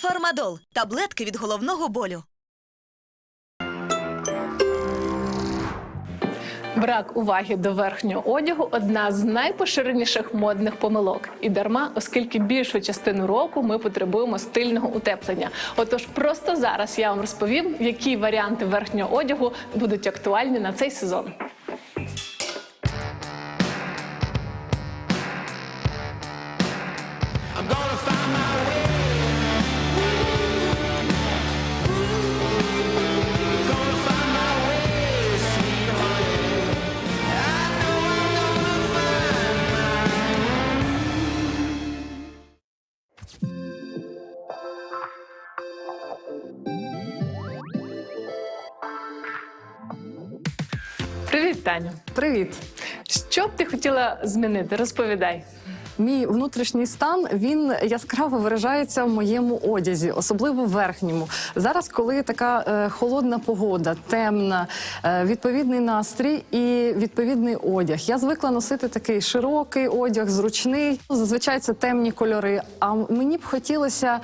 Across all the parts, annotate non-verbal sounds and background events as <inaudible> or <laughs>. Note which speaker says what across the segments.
Speaker 1: Фармадол таблетки від головного болю.
Speaker 2: Брак уваги до верхнього одягу одна з найпоширеніших модних помилок. І дарма, оскільки більшу частину року ми потребуємо стильного утеплення. Отож, просто зараз я вам розповім, які варіанти верхнього одягу будуть актуальні на цей сезон. Привіт, Таню!
Speaker 3: Привіт.
Speaker 2: Що б ти хотіла змінити? Розповідай.
Speaker 3: Мій внутрішній стан він яскраво виражається в моєму одязі, особливо в верхньому. Зараз, коли така е, холодна погода, темна, е, відповідний настрій і відповідний одяг. Я звикла носити такий широкий одяг, зручний. Зазвичай це темні кольори. А мені б хотілося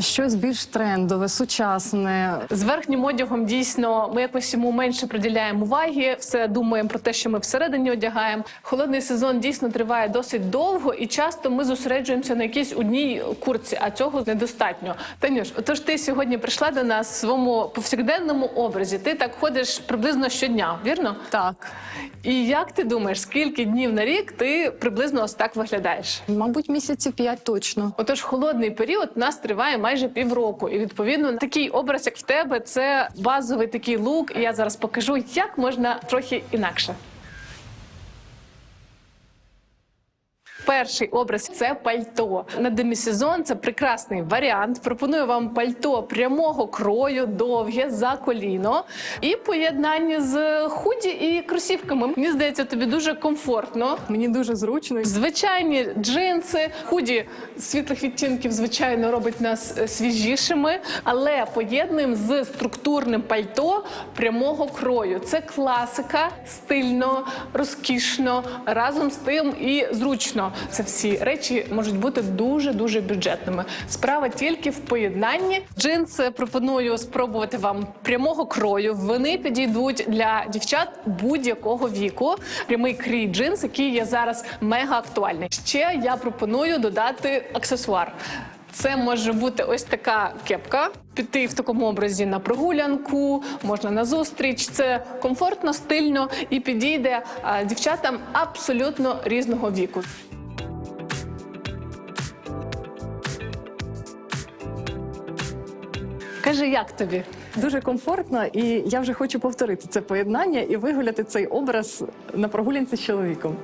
Speaker 3: щось більш трендове, сучасне.
Speaker 2: З верхнім одягом дійсно ми якось йому менше приділяємо уваги, все думаємо про те, що ми всередині одягаємо. Холодний сезон дійсно триває досить довго, і часто ми зосереджуємося на якійсь одній курці, а цього недостатньо. Танюш, отож ти сьогодні прийшла до нас в своєму повсякденному образі. Ти так ходиш приблизно щодня, вірно?
Speaker 3: Так,
Speaker 2: І як ти думаєш, скільки днів на рік ти приблизно ось так виглядаєш?
Speaker 3: мабуть, місяців п'ять точно.
Speaker 2: Отож, холодний період нас триває майже півроку, і відповідно такий образ, як в тебе, це базовий такий лук. Я зараз покажу, як можна трохи інакше. Перший образ це пальто. На демісезон це прекрасний варіант. Пропоную вам пальто прямого крою, довге за коліно і поєднання з худі і кросівками. Мені здається, тобі дуже комфортно.
Speaker 3: Мені дуже зручно.
Speaker 2: Звичайні джинси, худі світлих відтінків, звичайно, робить нас е, свіжішими, але поєднуємо з структурним пальто прямого крою. Це класика, стильно, розкішно, разом з тим і зручно. Це всі речі можуть бути дуже дуже бюджетними. Справа тільки в поєднанні. Джинси пропоную спробувати вам прямого крою. Вони підійдуть для дівчат будь-якого віку. Прямий крій джинс, який є зараз мега актуальний. Ще я пропоную додати аксесуар. Це може бути ось така кепка. Піти в такому образі на прогулянку, можна на зустріч. Це комфортно, стильно і підійде дівчатам абсолютно різного віку. Кажи, як тобі?
Speaker 3: Дуже комфортно, і я вже хочу повторити це поєднання і вигуляти цей образ на прогулянці з чоловіком.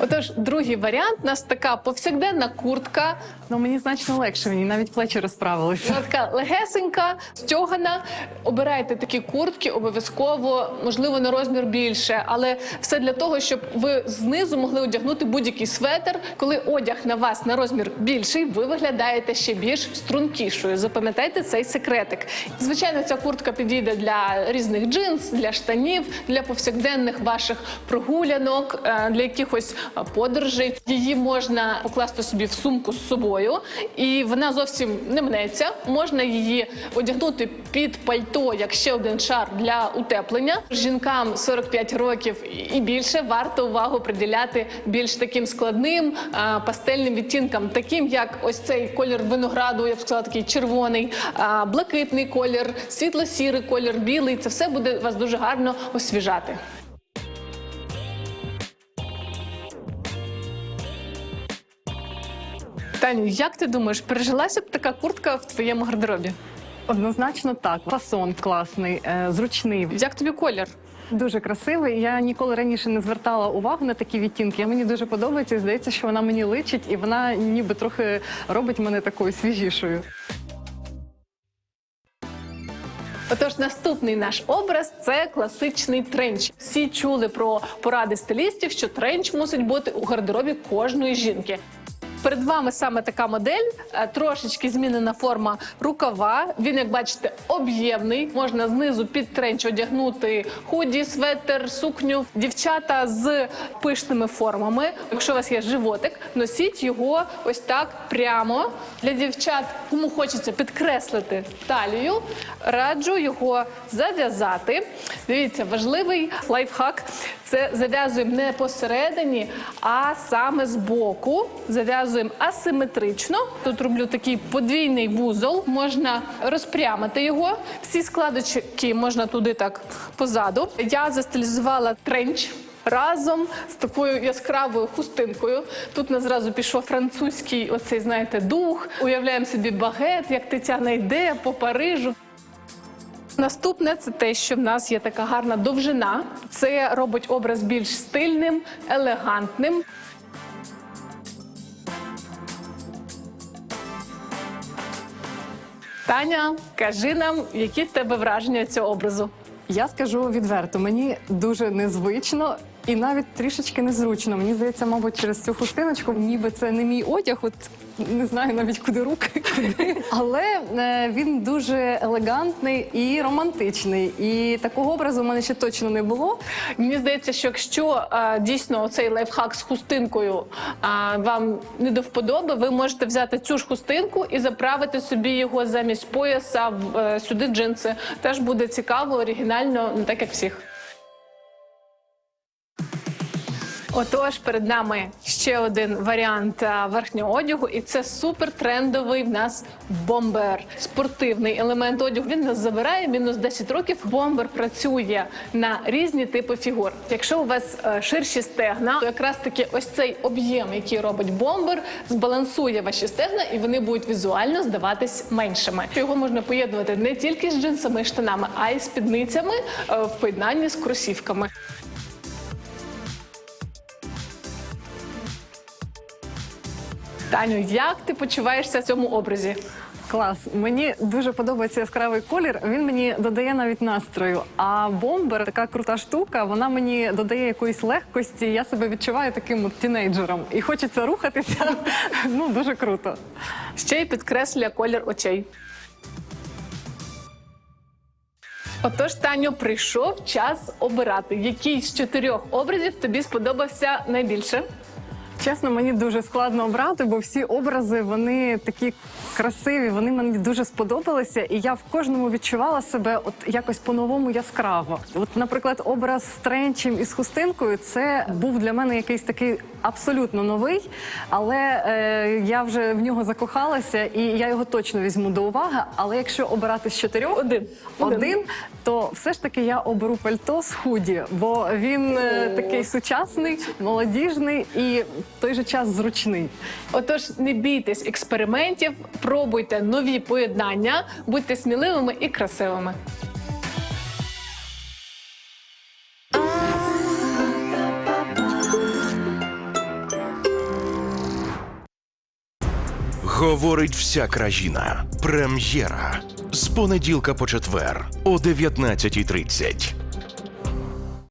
Speaker 2: Отож, другий варіант у нас така повсякденна куртка.
Speaker 3: Ну мені значно легше, мені навіть плечі розправилися.
Speaker 2: Вона така легесенька, стьогана. Обирайте такі куртки обов'язково, можливо, на розмір більше, але все для того, щоб ви знизу могли одягнути будь-який светр. Коли одяг на вас на розмір більший, ви виглядаєте ще більш стрункішою. Запам'ятайте цей секретик. Звичайно, ця куртка підійде для різних джинс, для штанів, для повсякденних ваших прогулянок, е, для якихось подорожей. Її можна покласти собі в сумку з собою, і вона зовсім не мнеться. Можна її одягнути під пальто як ще один шар для утеплення. Жінкам 45 років і більше варто увагу приділяти більш таким складним пастельним відтінкам, таким як ось цей колір винограду, я б сказала, такий червоний, блакитний колір, світло-сірий колір, білий. Це все буде вас дуже гарно освіжати. Таню, як ти думаєш, пережилася б така куртка в твоєму гардеробі?
Speaker 3: Однозначно так. Фасон класний, е, зручний,
Speaker 2: Як тобі колір?
Speaker 3: дуже красивий. Я ніколи раніше не звертала увагу на такі відтінки. Мені дуже подобається. і Здається, що вона мені личить, і вона ніби трохи робить мене такою свіжішою.
Speaker 2: Отож, наступний наш образ це класичний тренч. Всі чули про поради стилістів, що тренч мусить бути у гардеробі кожної жінки. Перед вами саме така модель, е, трошечки змінена форма рукава. Він, як бачите, об'ємний. Можна знизу під тренч одягнути худі, светер, сукню. Дівчата з пишними формами. Якщо у вас є животик, носіть його ось так прямо. Для дівчат, кому хочеться підкреслити талію, раджу його зав'язати. Дивіться, важливий лайфхак. Це зав'язуємо не посередині, а саме збоку. Зав'язуємо асиметрично. Тут роблю такий подвійний вузол. Можна розпрямити його. Всі складочки можна туди так позаду. Я застилізувала тренч. Разом з такою яскравою хустинкою. Тут нас зразу пішов французький, оцей, знаєте, дух. Уявляємо собі багет, як Тетяна йде по Парижу. Наступне це те, що в нас є така гарна довжина. Це робить образ більш стильним, елегантним. Таня, кажи нам, які в тебе враження цього образу?
Speaker 3: Я скажу відверто, мені дуже незвично і навіть трішечки незручно. Мені здається, мабуть, через цю хустиночку, ніби це не мій одяг, от не знаю навіть куди руки. Але е, він дуже елегантний і романтичний. І такого образу в мене ще точно не було.
Speaker 2: Мені здається, що якщо а, дійсно цей лайфхак з хустинкою а, вам не до вподоби, ви можете взяти цю ж хустинку і заправити собі його замість пояса в е, сюди джинси. Теж буде цікаво, оригінально, не так як всіх. Отож, перед нами ще один варіант верхнього одягу, і це супер трендовий в нас бомбер. Спортивний елемент одягу. Він нас забирає мінус 10 років. Бомбер працює на різні типи фігур. Якщо у вас е, ширші стегна, то якраз таки ось цей об'єм, який робить бомбер, збалансує ваші стегна, і вони будуть візуально здаватись меншими. Його можна поєднувати не тільки з джинсами і штанами, а й спідницями е, в поєднанні з кросівками. Таню, як ти почуваєшся в цьому образі?
Speaker 3: Клас, мені дуже подобається яскравий колір. Він мені додає навіть настрою. А бомбер така крута штука. Вона мені додає якоїсь легкості. Я себе відчуваю таким от тінейджером. І хочеться рухатися. <laughs> Ну дуже круто.
Speaker 2: Ще й підкреслює колір очей. Отож, Таню, прийшов час обирати, який з чотирьох образів тобі сподобався найбільше.
Speaker 3: Чесно, мені дуже складно обрати, бо всі образи вони такі красиві, вони мені дуже сподобалися, і я в кожному відчувала себе от якось по-новому яскраво. От, наприклад, образ з тренчем і з хустинкою це був для мене якийсь такий абсолютно новий, але е, я вже в нього закохалася, і я його точно візьму до уваги. Але якщо обирати з чотирьох
Speaker 2: Один. Один.
Speaker 3: один то все ж таки я оберу пальто з худі, бо він е, такий сучасний, молодіжний і в той же час зручний.
Speaker 2: Отож, не бійтесь експериментів, пробуйте нові поєднання, будьте сміливими і красивими.
Speaker 4: Говорить вся країна. Прем'єра з понеділка по четвер о 19.30.